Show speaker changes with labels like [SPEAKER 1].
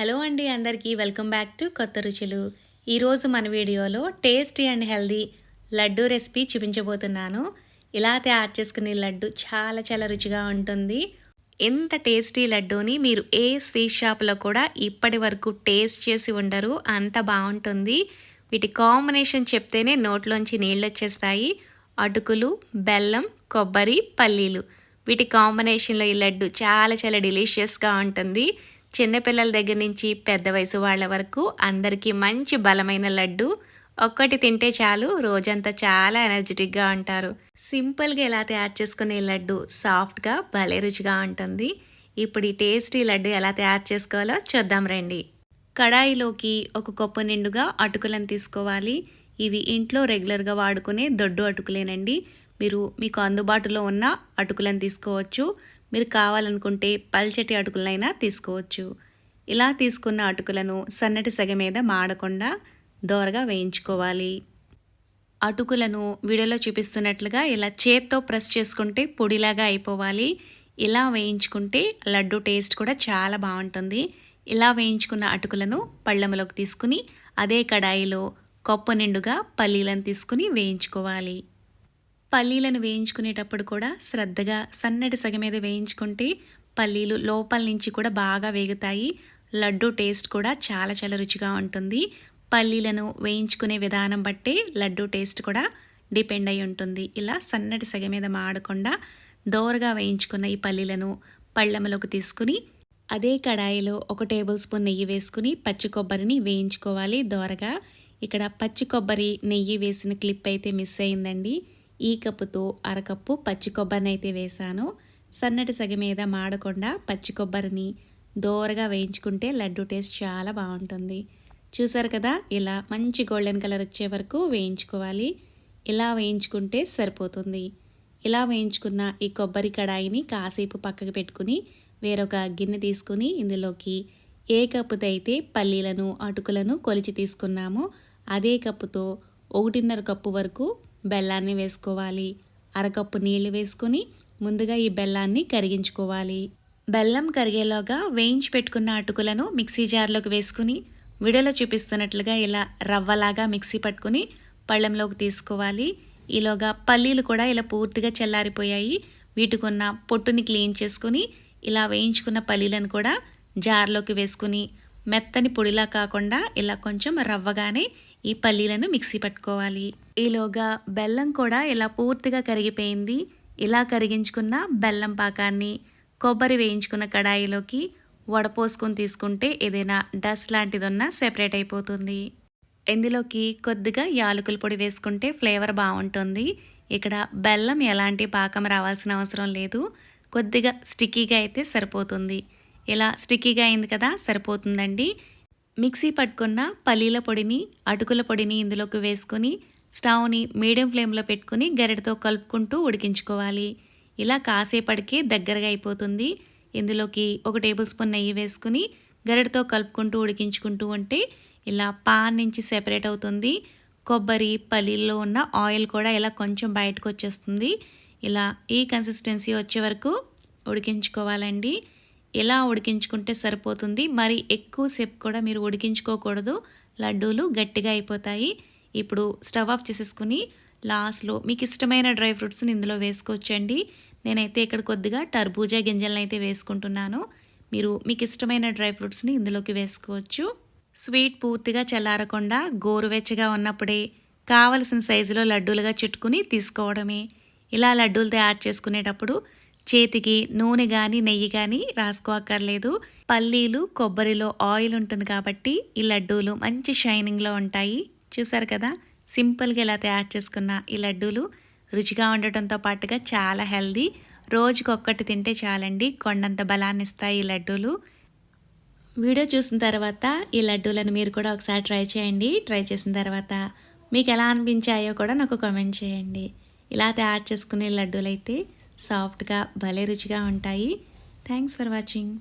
[SPEAKER 1] Hello అండి అందరికీ welcome back to కొత్త రుచులు. ఈరోజు మన వీడియోలో tasty and healthy laddu recipe చూపించబోతున్నాను. ఇలా తయారు చేసుకునే లడ్డు చాలా చాలా రుచిగా ఉంటుంది. ఎంత టేస్టీ లడ్డూని మీరు ఏ స్వీట్ షాప్లో కూడా ఇప్పటి వరకు టేస్ట్ చేసి ఉండరు. అంత బాగుంటుంది. వీటి కాంబినేషన్ చెప్తేనే నోట్లోంచి నీళ్ళు వచ్చేస్తాయి. అటుకులు బెల్లం కొబ్బరి పల్లీలు. వీటి కాంబినేషన్లో ఈ లడ్డు చాలా చాలా డెలిషియస్గా ఉంటుంది. చిన్నపిల్లల దగ్గర నుంచి పెద్ద వయసు వాళ్ళ వరకు అందరికీ మంచి బలమైన లడ్డు. ఒక్కటి తింటే చాలు రోజంతా చాలా ఎనర్జెటిక్గా ఉంటారు. సింపుల్గా ఎలా తయారు చేసుకునే లడ్డు సాఫ్ట్గా భలే రుచిగా ఉంటుంది. ఇప్పుడు ఈ టేస్టీ లడ్డు ఎలా తయారు చేసుకోవాలో చూద్దాం రండి. కడాయిలోకి ఒక కొప్ప నిండుగా అటుకులను తీసుకోవాలి. ఇవి ఇంట్లో రెగ్యులర్గా వాడుకునే దొడ్డు అటుకులేనండి. మీరు మీకు అందుబాటులో ఉన్న అటుకులను తీసుకోవచ్చు. మీరు కావాలనుకుంటే పల్చటి అటుకులైనా తీసుకోవచ్చు. ఇలా తీసుకున్న అటుకులను సన్నటి సగ మీద మాడకుండా దోరగా వేయించుకోవాలి. అటుకులను వీడియోలో చూపిస్తున్నట్లుగా ఇలా చేత్తో ప్రెస్ చేసుకుంటే పొడిలాగా అయిపోవాలి. ఇలా వేయించుకుంటే లడ్డు టేస్ట్ కూడా చాలా బాగుంటుంది. ఇలా వేయించుకున్న అటుకులను పళ్ళెంలోకి తీసుకుని అదే కడాయిలో కొప్ప నిండుగా పల్లీలను తీసుకుని వేయించుకోవాలి. పల్లీలను వేయించుకునేటప్పుడు కూడా శ్రద్ధగా సన్నటి సగ మీద వేయించుకుంటే పల్లీలు లోపల నుంచి కూడా బాగా వేగుతాయి. లడ్డు టేస్ట్ కూడా చాలా చాలా రుచిగా ఉంటుంది. పల్లీలను వేయించుకునే విధానం బట్టే లడ్డు టేస్ట్ కూడా డిపెండ్ అయి ఉంటుంది. ఇలా సన్నటి సగ మీద మాడకుండా దోరగా వేయించుకున్న ఈ పల్లీలను పళ్ళెంలోకి తీసుకుని అదే కడాయిలో ఒక టేబుల్ స్పూన్ నెయ్యి వేసుకుని పచ్చి కొబ్బరిని వేయించుకోవాలి దోరగా. ఇక్కడ పచ్చి కొబ్బరి నెయ్యి వేసిన క్లిప్ అయితే మిస్ అయిందండి. ఈ కప్పుతో అరకప్పు పచ్చి కొబ్బరిని అయితే వేశాను. సన్నటి సగ మీద మాడకుండా పచ్చి కొబ్బరిని దోరగా వేయించుకుంటే లడ్డు టేస్ట్ చాలా బాగుంటుంది. చూసారు కదా ఇలా మంచి గోల్డెన్ కలర్ వచ్చే వరకు వేయించుకోవాలి. ఇలా వేయించుకుంటే సరిపోతుంది. ఇలా వేయించుకున్న ఈ కొబ్బరి కడాయిని కాసేపు పక్కకు పెట్టుకుని వేరొక గిన్నె తీసుకుని ఇందులోకి ఏ కప్పుతో అయితే పల్లీలను అటుకులను కొలిచి తీసుకున్నామో అదే కప్పుతో ఒకటిన్నర కప్పు వరకు బెల్లాన్ని వేసుకోవాలి. అరకప్పు నీళ్ళు వేసుకుని ముందుగా ఈ బెల్లాన్ని కరిగించుకోవాలి. బెల్లం కరిగేలోగా వేయించి పెట్టుకున్న అటుకులను మిక్సీ జార్లోకి వేసుకుని వీడియోలో చూపిస్తున్నట్లుగా ఇలా రవ్వలాగా మిక్సీ పట్టుకుని పళ్ళెంలోకి తీసుకోవాలి. ఈలోగా పల్లీలు కూడా ఇలా పూర్తిగా చల్లారిపోయాయి. వీటికున్న పొట్టుని క్లీన్ చేసుకుని ఇలా వేయించుకున్న పల్లీలను కూడా జార్లోకి వేసుకుని మెత్తని పొడిలా కాకుండా ఇలా కొంచెం రవ్వగానే ఈ పల్లీలను మిక్సీ పట్టుకోవాలి. ఈలోగా బెల్లం కూడా ఇలా పూర్తిగా కరిగిపోయింది. ఇలా కరిగించుకున్న బెల్లం పాకాన్ని కొబ్బరి వేయించుకున్న కడాయిలోకి వడపోసుకొని తీసుకుంటే ఏదైనా డస్ట్ లాంటిది ఉన్నా సెపరేట్ అయిపోతుంది. ఇందులోకి కొద్దిగా యాలకుల పొడి వేసుకుంటే ఫ్లేవర్ బాగుంటుంది. ఇక్కడ బెల్లం ఎలాంటి పాకం రావాల్సిన అవసరం లేదు. కొద్దిగా స్టిక్కీగా అయితే సరిపోతుంది. ఇలా స్టిక్కీగా అయింది కదా సరిపోతుందండి. మిక్సీ పట్టుకున్న పల్లీల పొడిని అటుకుల పొడిని ఇందులోకి వేసుకొని స్టవ్ని మీడియం ఫ్లేమ్లో పెట్టుకుని గరిటతో కలుపుకుంటూ ఉడికించుకోవాలి. ఇలా కాసేపటికి దగ్గరగా అయిపోతుంది. ఇందులోకి ఒక టేబుల్ స్పూన్ నెయ్యి వేసుకుని గరిటతో కలుపుకుంటూ ఉడికించుకుంటూ ఉంటే ఇలా పాన్ నుంచి సెపరేట్ అవుతుంది. కొబ్బరి పల్లీల్లో ఉన్న ఆయిల్ కూడా ఇలా కొంచెం బయటకు వచ్చేస్తుంది. ఇలా ఈ కన్సిస్టెన్సీ వచ్చే వరకు ఉడికించుకోవాలండి. ఎలా ఉడికించుకుంటే సరిపోతుంది? మరి ఎక్కువసేపు కూడా మీరు ఉడికించుకోకూడదు. లడ్డూలు గట్టిగా అయిపోతాయి. ఇప్పుడు స్టవ్ ఆఫ్ చేసేసుకుని లాస్ట్లో మీకు ఇష్టమైన డ్రై ఫ్రూట్స్ని ఇందులో వేసుకోవచ్చండి. నేనైతే ఇక్కడ కొద్దిగా టర్బూజా గింజలను అయితే వేసుకుంటున్నాను. మీరు మీకు ఇష్టమైన డ్రై ఫ్రూట్స్ని ఇందులోకి వేసుకోవచ్చు. స్వీట్ పూర్తిగా చల్లారకుండా గోరువెచ్చగా ఉన్నప్పుడే కావలసిన సైజులో లడ్డూలుగా చుట్టుకుని తీసుకోవడమే. ఇలా లడ్డూలు తయారు చేసుకునేటప్పుడు చేతికి నూనె కానీ నెయ్యి కానీ రాసుకోక్కర్లేదు. పల్లీలు కొబ్బరిలో ఆయిల్ ఉంటుంది కాబట్టి ఈ లడ్డూలు మంచి షైనింగ్లో ఉంటాయి. చూసారు కదా? సింపుల్గా ఇలా తయారు చేసుకున్న ఈ లడ్డూలు రుచిగా ఉండటంతో పాటుగా చాలా హెల్దీ. రోజుకొక్కటి తింటే చాలండి కొండంత బలాన్ని ఇస్తాయి ఈ లడ్డూలు. వీడియో చూసిన తర్వాత ఈ లడ్డూలను మీరు కూడా ఒకసారి ట్రై చేయండి. ట్రై చేసిన తర్వాత మీకు ఎలా అనిపించాయో కూడా నాకు కామెంట్ చేయండి. ఇలా తయారు చేసుకునే లడ్డూలు అయితే సాఫ్ట్గా భలే రుచిగా ఉంటాయి. Thanks for watching.